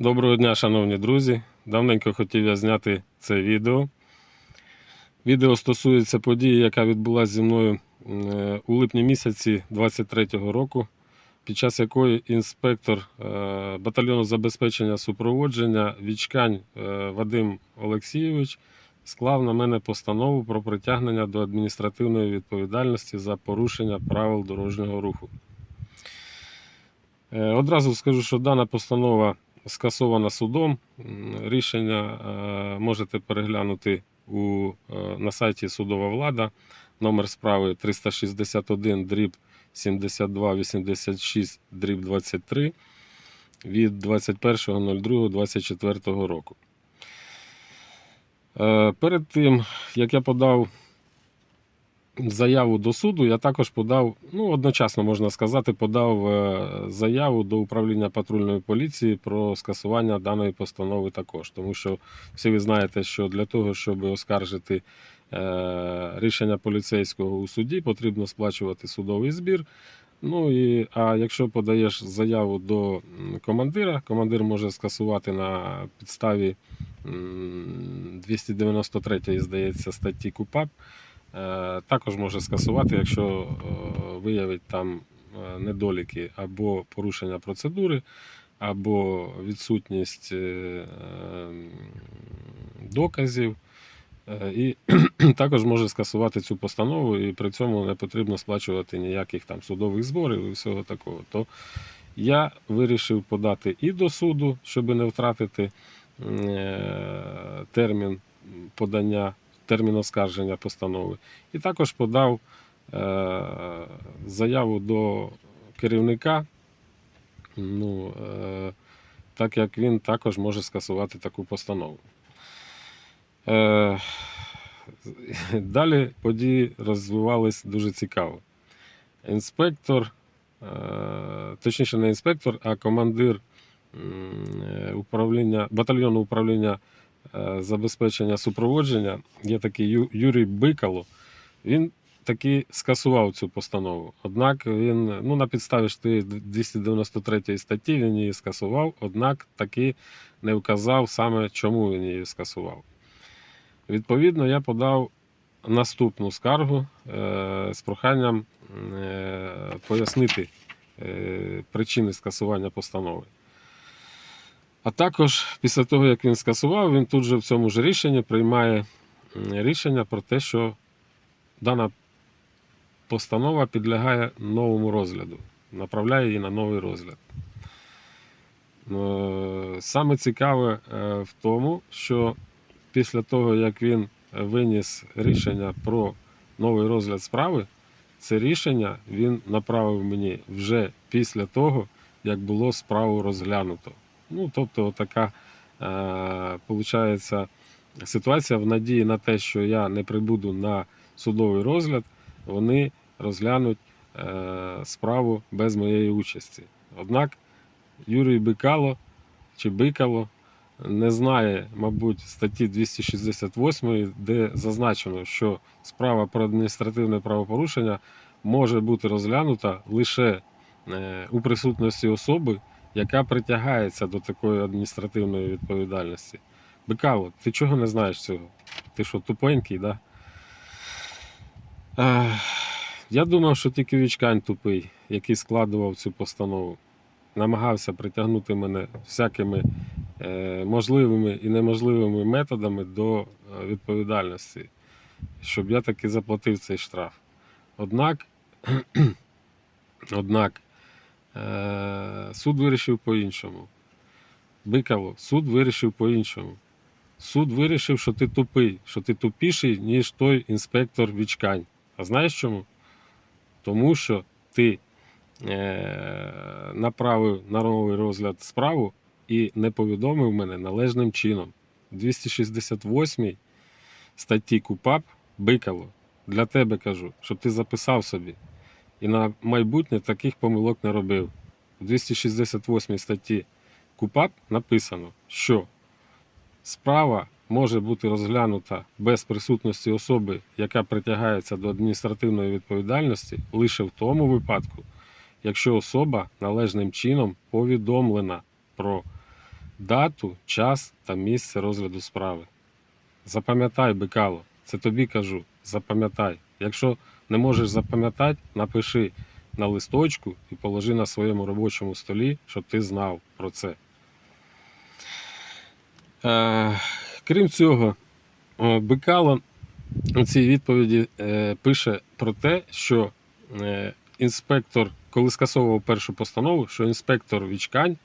Доброго дня, шановні друзі. Давненько хотів я зняти це відео. Відео стосується події, яка відбулася зі мною е, у липні місяці 23-го року, під час якої інспектор е, батальйону забезпечення супроводження Вічкань е, Вадим Олексійович склав на мене постанову про притягнення до адміністративної відповідальності за порушення правил дорожнього руху. Одразу скажу, що дана постанова скасована судом. Рішення е, можете переглянути у, е, на сайті Судова влада. Номер справи 361 дріб 7286 дріб 23 від 21.02.24 року. Е, Перед тим, як я подав заяву до суду, я також подав, ну, одночасно можна сказати, подав е, заяву до управління патрульної поліції про скасування даної постанови також. Тому що всі ви знаєте, що для того, щоб оскаржити е, рішення поліцейського у суді, потрібно сплачувати судовий збір. Ну і а якщо подаєш заяву до командира, командир може скасувати на підставі 293, здається, статті КУПАП. Е, Також може скасувати, якщо е, виявить там е, недоліки або порушення процедури, або відсутність е, е, доказів. І також може скасувати цю постанову, і при цьому не потрібно сплачувати ніяких там судових зборів і всього такого. То я вирішив подати і до суду, щоб не втратити термін подання, термін оскарження постанови. І також подав е, заяву до керівника, ну, е, так як він також може скасувати таку постанову. Е, Далі події розвивались дуже цікаво. Інспектор, точніше, не інспектор, а командир управління, батальйону управління забезпечення супроводження, є такий Юрій Бикало. Він таки скасував цю постанову. Однак він ну, на підставі ж 293 статті він її скасував, однак таки не вказав саме, чому він її скасував. Відповідно, я подав наступну скаргу е, з проханням е, пояснити е, причини скасування постанови. А також після того, як він скасував, він тут же в цьому ж рішенні приймає рішення про те, що дана постанова підлягає новому розгляду, направляє її на новий розгляд. Е, Саме цікаве е, в тому, що після того, як він виніс рішення про новий розгляд справи, це рішення він направив мені вже після того, як було справу розглянуто. Ну, тобто, така е, ситуація в надії на те, що я не прибуду на судовий розгляд, вони розглянуть е, справу без моєї участі. Однак Юрій Бикало чи Бикало не знає, мабуть, статті 268, де зазначено, що справа про адміністративне правопорушення може бути розглянута лише е, у присутності особи, яка притягається до такої адміністративної відповідальності. Бикало, ти чого не знаєш цього? Ти що, тупенький, да? Ех, Я думав, що тільки Вічкань тупий, який складував цю постанову. Намагався притягнути мене всякими е, можливими і неможливими методами до е, відповідальності, щоб я таки заплатив цей штраф. Однак, однак суд вирішив по-іншому. Бикало, суд вирішив по-іншому. Суд вирішив, що ти тупий, що ти тупіший, ніж той інспектор Вічкань. А знаєш чому? Тому що ти е, направив на новий розгляд справу і не повідомив мене належним чином. 268 статті КУПАП Бикало. Для тебе кажу, щоб ти записав собі. І на майбутнє таких помилок не робив. У 268 статті КУПАП написано, що справа може бути розглянута без присутності особи, яка притягається до адміністративної відповідальності лише в тому випадку, якщо особа належним чином повідомлена про дату, час та місце розгляду справи. Запам'ятай, Бикало, це тобі кажу, запам'ятай. Якщо не можеш запам'ятати, напиши на листочку і положи на своєму робочому столі, щоб ти знав про це. Е, крім цього, Бикало у цій відповіді е, пише про те, що е, інспектор, коли скасовував першу постанову, що інспектор Вічкань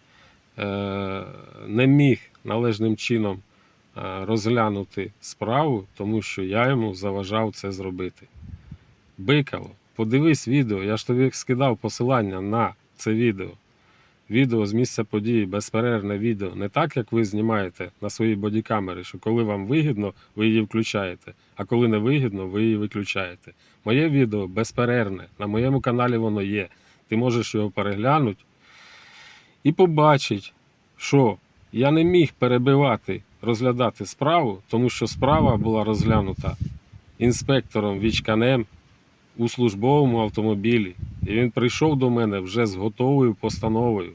не міг належним чином розглянути справу, тому що я йому заважав це зробити. Бикало, подивись відео, я ж тобі скидав посилання на це відео. Відео з місця події, безперервне відео, не так, як ви знімаєте на свої бодікамери, що коли вам вигідно, ви її включаєте, а коли не вигідно, ви її виключаєте. Моє відео безперервне, на моєму каналі воно є. Ти можеш його переглянути і побачити, що я не міг перебивати, розглядати справу, тому що справа була розглянута інспектором Вічканем у службовому автомобілі. І він прийшов до мене вже з готовою постановою.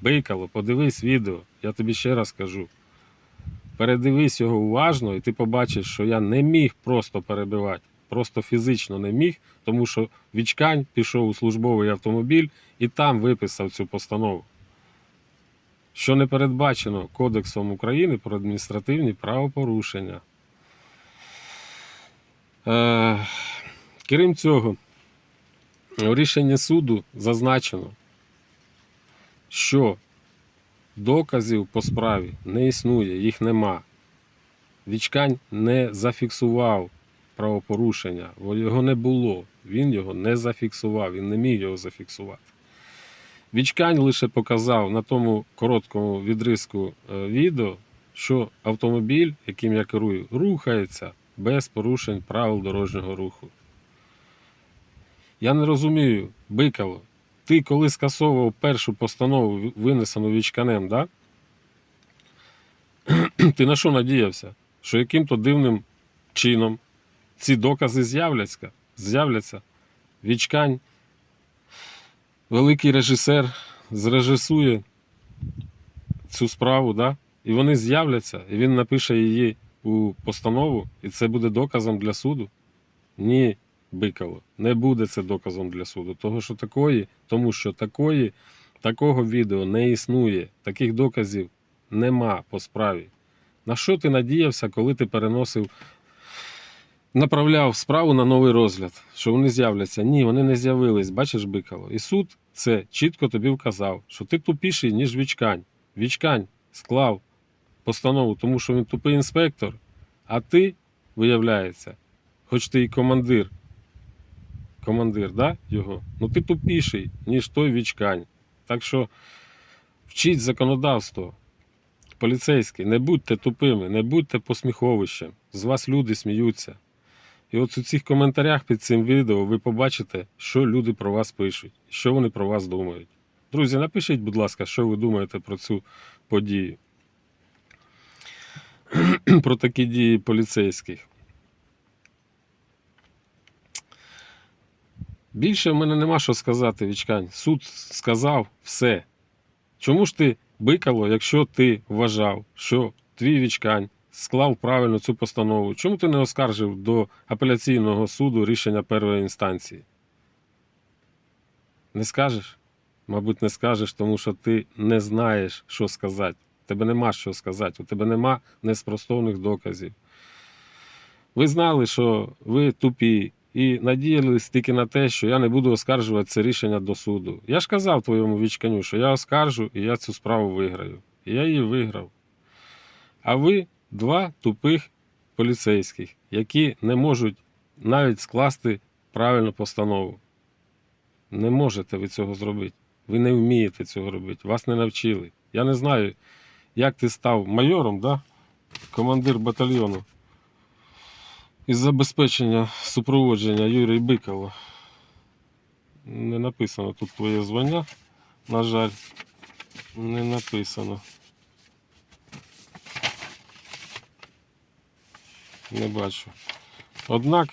Бикало, подивись відео, я тобі ще раз кажу. Передивись його уважно, і ти побачиш, що я не міг просто перебивати, просто фізично не міг, тому що Вічкань пішов у службовий автомобіль і там виписав цю постанову. Що не передбачено Кодексом України про адміністративні правопорушення. Е, крім цього, у рішенні суду зазначено, що доказів по справі не існує, їх нема. Вічкань не зафіксував правопорушення, бо його не було. Він його не зафіксував, він не міг його зафіксувати. Вічкань лише показав на тому короткому відрізку е, відео, що автомобіль, яким я керую, рухається без порушень правил дорожнього руху. Я не розумію, Бикало, ти коли скасовував першу постанову, винесену Вічканем, да? ти на що надіявся? Що яким-то дивним чином ці докази з'являться? з'являться? Вічкань, великий режисер, зрежисує цю справу, да? і вони з'являться, і він напише її у постанову, і це буде доказом для суду? Ні, Бикало, не буде це доказом для суду. Того, що такої, тому що такої, такого відео не існує, таких доказів нема по справі. На що ти надіявся, коли ти переносив, направляв справу на новий розгляд, що вони з'являться? Ні, вони не з'явились. Бачиш, Бикало. І суд це чітко тобі вказав, що ти тупіший, ніж Вічкань. Вічкань склав постанову, тому що він тупий інспектор, а ти, виявляється, хоч ти і командир, командир, да, його, ну ти тупіший, ніж той Вічкань. Так що вчіть законодавство. Поліцейські, не будьте тупими, не будьте посміховищем. З вас люди сміються. І от у цих коментарях під цим відео ви побачите, що люди про вас пишуть, що вони про вас думають. Друзі, напишіть, будь ласка, що ви думаєте про цю подію. Про такі дії поліцейських. Більше в мене нема що сказати, Вічкань. Суд сказав все. Чому ж ти бикало, якщо ти вважав, що твій Вічкань склав правильно цю постанову? Чому ти не оскаржив до апеляційного суду рішення першої інстанції? Не скажеш? Мабуть, не скажеш, тому що ти не знаєш, що сказати. Тебе нема що сказати, у тебе нема неспростовних доказів. Ви знали, що ви тупі, і надіялись тільки на те, що я не буду оскаржувати це рішення до суду. Я ж казав твоєму вічканю, що я оскаржу і я цю справу виграю. І я її виграв. А ви два тупих поліцейських, які не можуть навіть скласти правильну постанову. Не можете ви цього зробити. Ви не вмієте цього робити. Вас не навчили. Я не знаю, як ти став майором, да? командир батальйону із забезпечення супроводження Юрій Бикова. Не написано тут твоє звання. На жаль, не написано. Не бачу. Однак,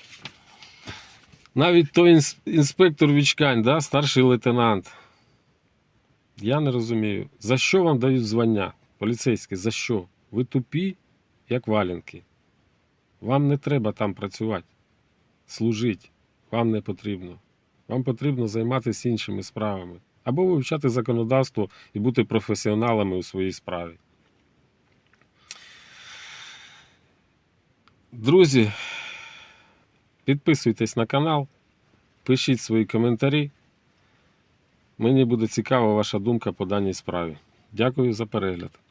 навіть той інспектор Вічкань, да, старший лейтенант. Я не розумію, за що вам дають звання Поліцейські, за що? Ви тупі, як валянки. Вам не треба там працювати. Служить. Вам не потрібно. Вам потрібно займатися іншими справами. Або вивчати законодавство і бути професіоналами у своїй справі. Друзі, підписуйтесь на канал, пишіть свої коментарі. Мені буде цікава ваша думка по даній справі. Дякую за перегляд.